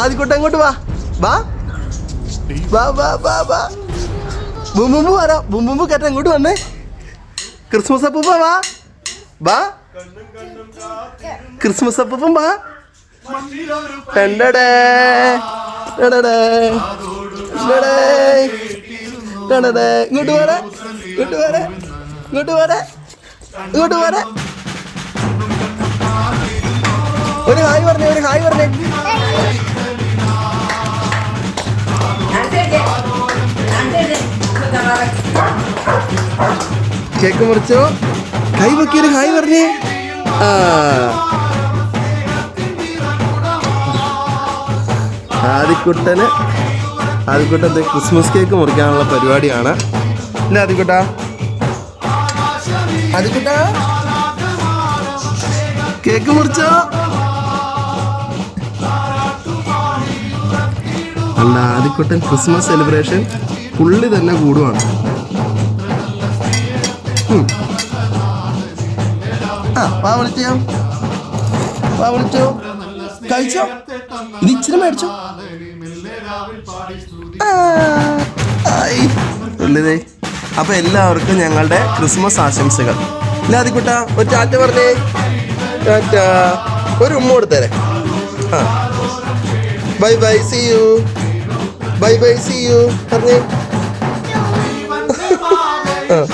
ആദ്യക്കൂട്ടം അങ്ങോട്ട് വാ. വാ. വാ വാ വാ വാ. ബുംബുമ്പു വരാം ബുംബുമ്പ് കേട്ട ഇങ്ങോട്ട് വന്നേ. ക്രിസ്മസ് അപ്പൂപ്പ വാ. വാ. ക്രിസ്മസ് അപ്പൂപ്പൻ വാ. ടണ്ടടേ, ടടടേ, ടടടേ, ടടടേ. ഇങ്ങോട്ട് വരെ ഇങ്ങോട്ട് വരെ ഇങ്ങോട്ട് വരെ ഇങ്ങോട്ട് വരെ ഒരു ഹായ് പറഞ്ഞേ ഒരു ഹായ് പറഞ്ഞേ. കേക്ക് മുറിച്ചോ? കൈ വെക്കിയൊരു ഹായ് പറഞ്ഞേ. ആദിക്കുട്ടന് ആദിക്കുട്ടൻ ദേ ക്രിസ്മസ് കേക്ക് മുറിക്കാനുള്ള പരിപാടിയാണ്. ഇല്ല ആദിക്കുട്ട. ആദിക്കുട്ട. കേക്ക് മുറിച്ചോ? അല്ല ആദിക്കുട്ടൻ ക്രിസ്മസ് സെലിബ്രേഷൻ പുള്ളി തന്നെ കൂടുവാണ്. വാ വിളിച്ചോ. വാ വിളിച്ചോ. കഴിച്ചോ? ഇത് ഇച്ചിരി മേടിച്ചോ. ഉള്ളിതേ അപ്പൊ എല്ലാവർക്കും ഞങ്ങളുടെ ക്രിസ്മസ് ആശംസകൾ. ഇല്ലാതിക്കുട്ട ഒരു ചാറ്റ പറഞ്ഞേ. ടാറ്റ ഒരു ഉമ്മ കൊടുത്തേരെ. ആ. Bye bye see you. Bye bye see you. പറഞ്ഞേ. ആ.